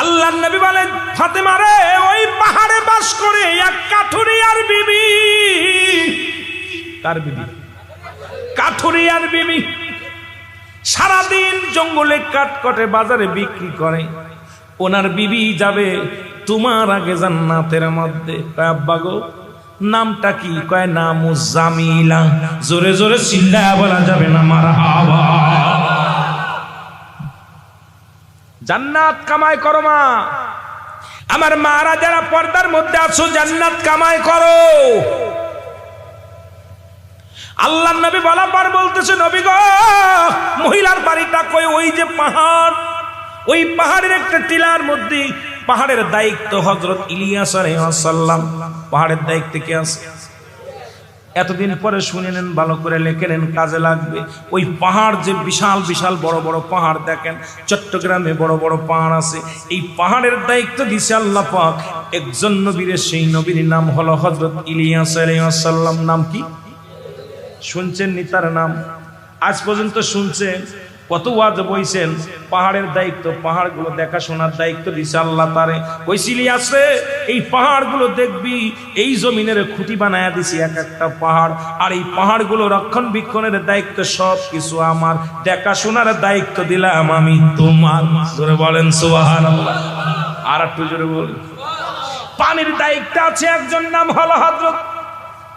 আল্লাহ নবী বলেন, ফাতেমা রে, ওই পাহাড়ে বাস করে এক কাঠুরিয়ার বিবি। কার বিবি? কাঠুরিয়ার বিবি। সারাদিন জঙ্গলে কাটকটে বাজারে বিক্রি করে। ওনার বিবি যাবে তোমার আগে জান্নাতের মধ্যে। আব্বা গো, নামটা কি? কয় নাম জামিলা জোরে জোরে চিল্লা বলা যাবে না মারা জান্নাত কামাই করো মা। আমার মারা যারা পর্দার মধ্যে আছো, জান্নাত কামাই করো। আল্লাহ নবী বলার পর বলতেছে, নবী গো, মহিলার বাড়িটা কই? ওই যে পাহাড়, ওই পাহাড়ের একটা টিলার মধ্যে পাহাড়ের দায়িত্ব হজরত ইলিয়াস আলাইহিসসালাম পাহাড়ের দায়িত্ব কে আছে? এতদিন পরে শুনে নেন, ভালো করে লেখে নেন, কাজে লাগবে। ওই পাহাড় যে বিশাল বিশাল, বড় বড় পাহাড় দেখেন, চট্টগ্রামে বড় বড় পাহাড় আছে। এই পাহাড়ের দায়িত্ব দিছে আল্লাহ পাক। একজন নবীর, সেই নবীর নাম হলো হজরত ইলিয়াস আলাইহিসসালাম নাম কি? শুনছেন নি তার নাম? আজ পর্যন্ত শুনছেন। কত ওয়াজ বইছেন? পাহাড়ের দায়িত্ব, পাহাড়গুলো দেখাশোনার দায়িত্ব দিছে আল্লাহ তারে। কইছিলি আছে এই পাহাড়গুলো দেখবি, এই জমিনের খুঁটি বানায়া দিছি এক একটা পাহাড়। আর এই পাহাড়গুলো রক্ষণবেক্ষণের দায়িত্ব সব কিছু আমার। দেখাশোনার দায়িত্ব দিলাম আমি তোমার। জোরে বলেন, সুবহানাল্লাহ। আর একটু জোরে বলেন। পানির দায়িত্ব আছে একজন, নাম হলো হযরত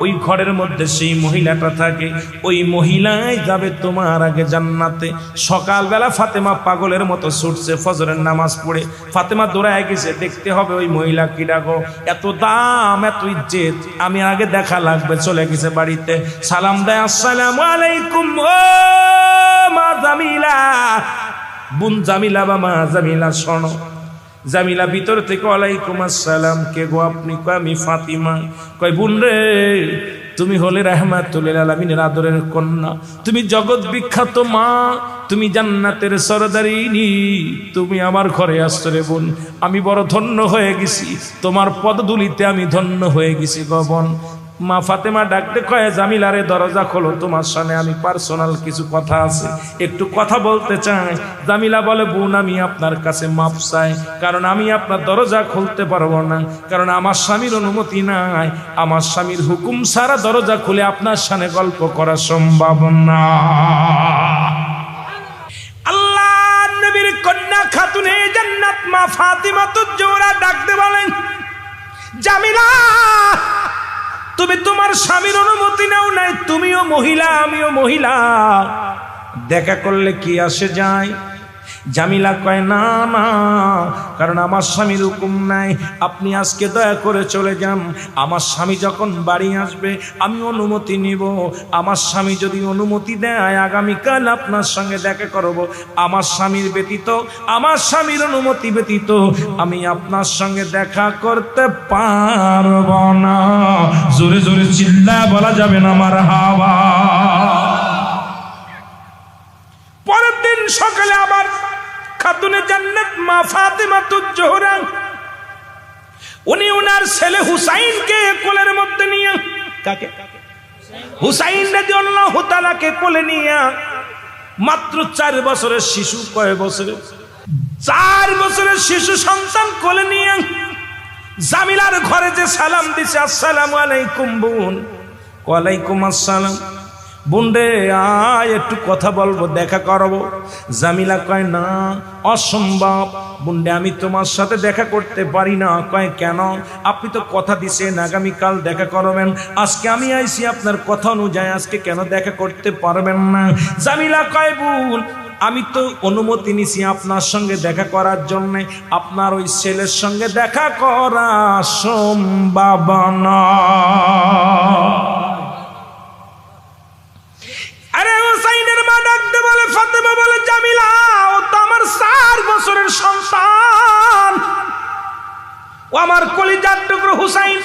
ওই ঘরের মধ্যে সেই মহিলাটা থাকে। ওই মহিলাই যাবে তোমার আগে জান্নাতে। সকালবেলা ফাতেমা পাগলের মতো ছুটছে, ফজরের নামাজ পড়ে। ফাতেমা দৌড়ায় গেছে, দেখতে হবে ওই মহিলা কি ডাকো। এত দাম এত ইজ্জত আমি আগে দেখা লাগবে, চলে গেছে বাড়িতে। সালাম দেয়, আসসালাম আলাইকুম, ও মা জামিলা। বুন জামিলা বা মা জামিলা, শোনো। জামিলা ভিতর থেকে ওয়ালাইকুম আসসালাম। কে গো আপনি? কয়, আমি ফাতিমা। কয়, বুন রে, তুমি হলে রাহমাতুল আলামিনের আদরের কন্যা। তুমি জগৎ বিখ্যাত মা, তুমি জান্নাতের সরদারিনী। তুমি আমার ঘরে আসছো রে বোন। আমি বড় ধন্য হয়ে গেছি। তোমার পদধূলিতে আমি ধন্য হয়ে গেছি গবন মা ফাতেমা ডাকতে কয়ে, জামিলারে, দরজা খোলো, তোমার সামনে আমি পার্সোনাল কিছু কথা আছে। একটু কথা বলতে চাই। জামিলা বলে, বোন, আমি আপনার কাছে মাপ চাই, কারণ আমি আপনার দরজা খুলতে পারব না, কারণ আমার স্বামীর অনুমতি নাই। আমার স্বামীর হুকুম সারা দরজা খুলে আপনার সামনে গল্প করা সম্ভব না। আল্লাহ নবীর কন্যা খাতুনে জান্নাত মা ফাতিমা তো জোরা ডাকতে বলেন, জামিলা তুমি তোমার স্বামীর অনুমতি নাও নাই, তুমিও মহিলা, আমিও মহিলা। দেখা করলে কি আসে যায়? জামিলা কয়, না না, কারণ আমার স্বামীর হুকুম নাই। আপনি আজকে দয়া করে চলে যান। আমার স্বামী যখন বাড়ি আসবে, আমি অনুমতি নিব। আমার স্বামী যদি অনুমতি দেয়, আগামীকাল আপনার সঙ্গে দেখা করব। আমার স্বামীর ব্যতীত, আমার স্বামীর অনুমতি ব্যতীত, আমি আপনার সঙ্গে দেখা করতে পারব না। জোরে জোরে চিল্লা বলা যাবে না আমার হাওয়া। উনি উনার ছেলে হুসাইনকে কোলের মধ্যে নিয়ে, কাকে? হুসাইন তাআলাকে কোলে নিয়ে মাত্র চার বছরের শিশু, কয় বছরের? চার বছরের শিশু সন্তান কোলে নিয়ে জামিলার ঘরে যে সালাম দিছে, আসসালামু আলাইকুম বোন, ওয়ালাইকুম আসসালাম। বুন্ডে আয়, একটু কথা বলব, দেখা করব। জামিলা কয়, না, অসম্ভব। বুন্ডে আমি তোমার সাথে দেখা করতে পারি না। কয়, কেন? আপনি তো কথা দিছেন, আগামীকাল দেখা করবেন। আজকে আমি আইছি আপনার কথা অনুযায়ী, আজকে কেন দেখা করতে পারবেন না? জামিলা কয়, বুন, আমি তো অনুমতি নিছি আপনার সঙ্গে দেখা করার জন্য। আপনার ওই ছেলের সঙ্গে দেখা করা সম্ভাবনা চার বছরের সন্তান। ও আমার কলিজার টুকরো হুসাইন।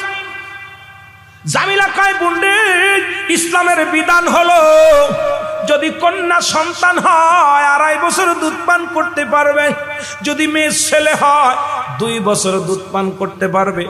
জামিলা কয়, বুন্ডে, ইসলামের বিধান হলো, যদি কন্যা সন্তান হয়, আড়াই বছর দুধ পান করতে পারবে। যদি মেয়ে ছেলে হয়, দুই বছর দুধ পান করতে পারবে।